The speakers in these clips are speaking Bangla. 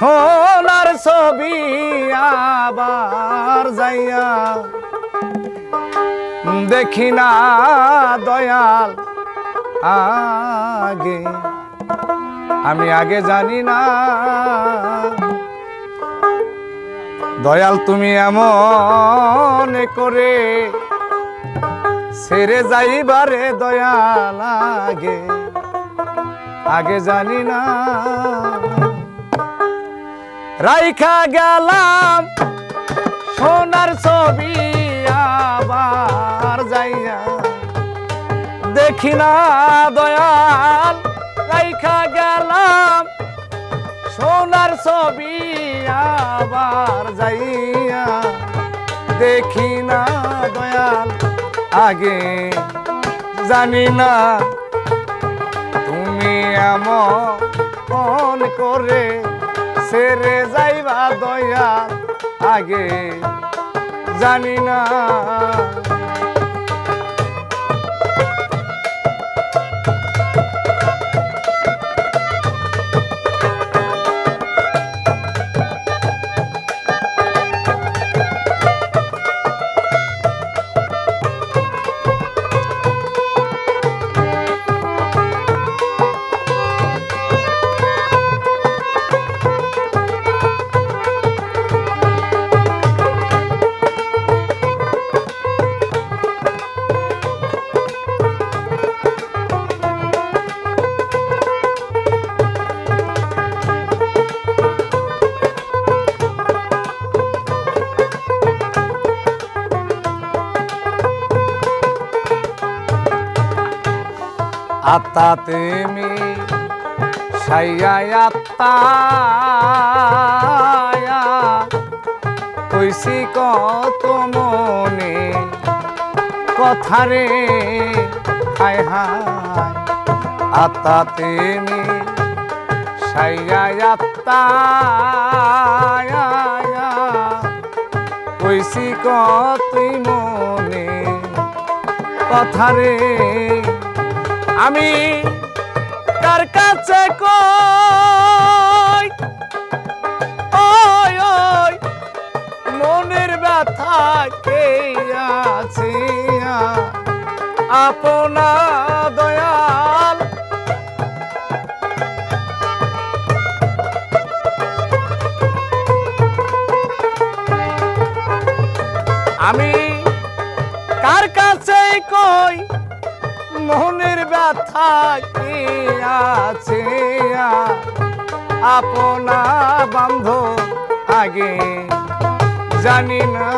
সোনার ছবি আবার যাইয়া। দেখি না দয়াল আগে, আমি আগে জানি না। দয়াল, তুমি এমন করে ছেড়ে যাইবারে দয়াল আগে আগে জানি না। রাইখা গেলাম, সোনার ছবি আবার যাইয়া। দেখি না দয়াল, রাইখা গেলাম, সোনার ছবি আবার যাইয়া। দেখি না দয়াল, আগে জানি না তুমি এমন করে সেরে যাইবা দয়া আগে জানি না। আত্মা তুমি সাইয়া আত্মা কইছি কত মনে কথারে, হায় হায়। আত্মা তুমি সাইয়া আত্মা কতই মনে কথারে আমি কার কাছে কই? ওই ওই, মনের ব্যথায় কে আছে আপনা দয়াল। আমি কার কাছে কই? মনের ব্যথা কি আছে আপনা বন্ধ আগে জানি না।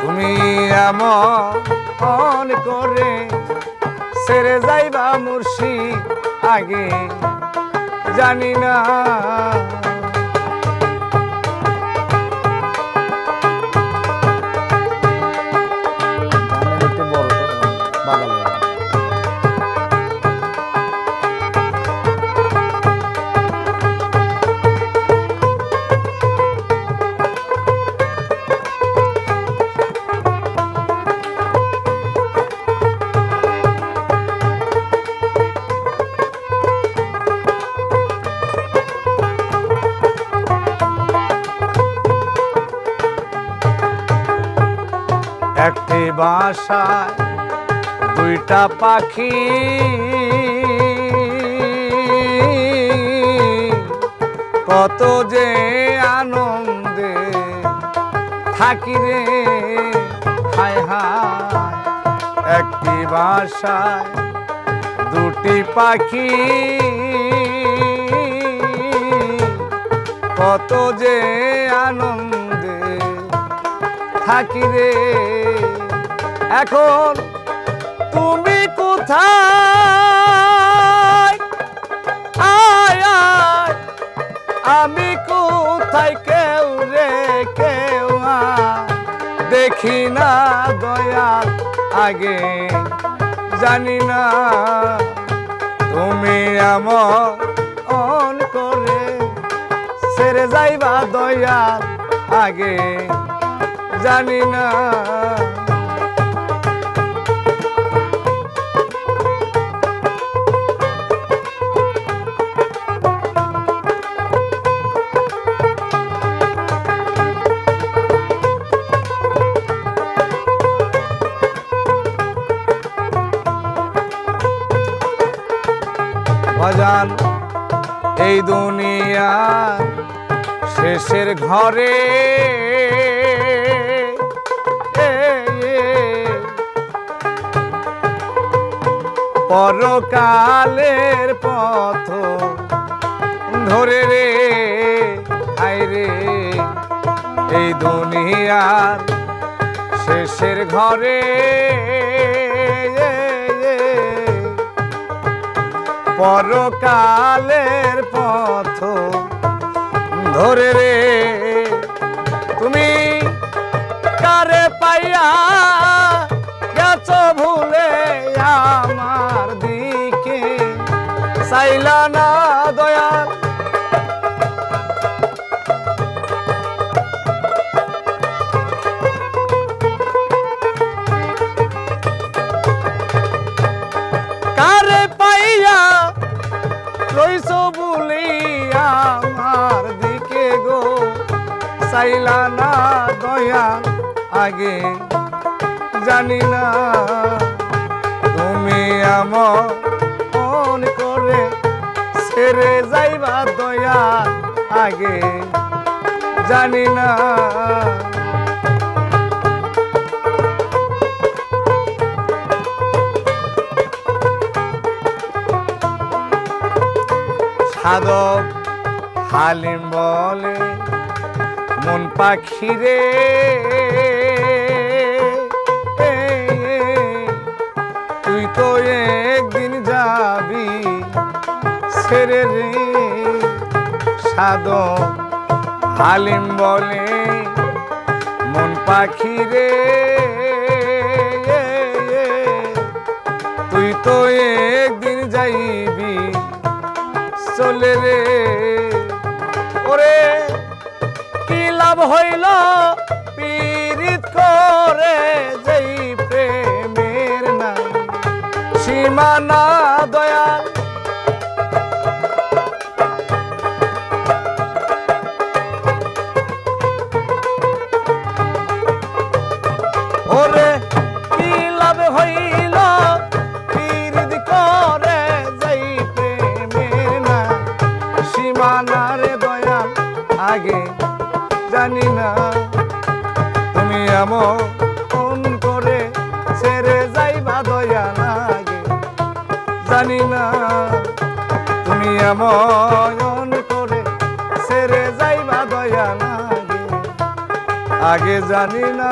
তুমি এমন করে সেরে যাইবা মুর্শি আগে জানি না। একটি বাসায় দুইটা পাখি। কত যে আনন্দে থাকি রে, হায় একটি বাসায় দুটি পাখি। কত যে আনন্দে থাকি রে এখন তুমি কোথায়? আয় আয়, আমি কোথায়? কেউ রে, কেউ দেখি না দয়াল আগে, জানি না তুমি আমার অন করে সেরে যাইবা দয়াল আগে, জানি না ভজন এই দুনিয়া শেষের ঘরে। পরকালের পথ ধরে রে আই রে। এই দুনিয়ার শেষের ঘরে। পরকালের পথ ধরে রে। তুমি কারে পাইয়া চাইলা না দয়া আগে জানি না তুমি আমার করে ছেড়ে যাইবা দয়া আগে জানি না সাধক হালিম বলে মন পাখিরে এ, এ, তুই তো একদিন যাবি ছেড়ে রে। সাধক হালিম বলে মন পাখিরে এ, এ, তুই তো একদিন যাইবি চলে রে। লাভ হইল পীড়িত করে যেই প্রেমের নাই সীমানা দয়াল। ওরে, কি লাভ হইল পীড়িত করে যেই প্রেমের না সীমানারে দয়াল, আগে এমন করে ছেড়ে যাইবা দয়া লাগে। জানি না তুমি এমন করে ছেড়ে যাইবা দয়া লাগে। আগে জানি না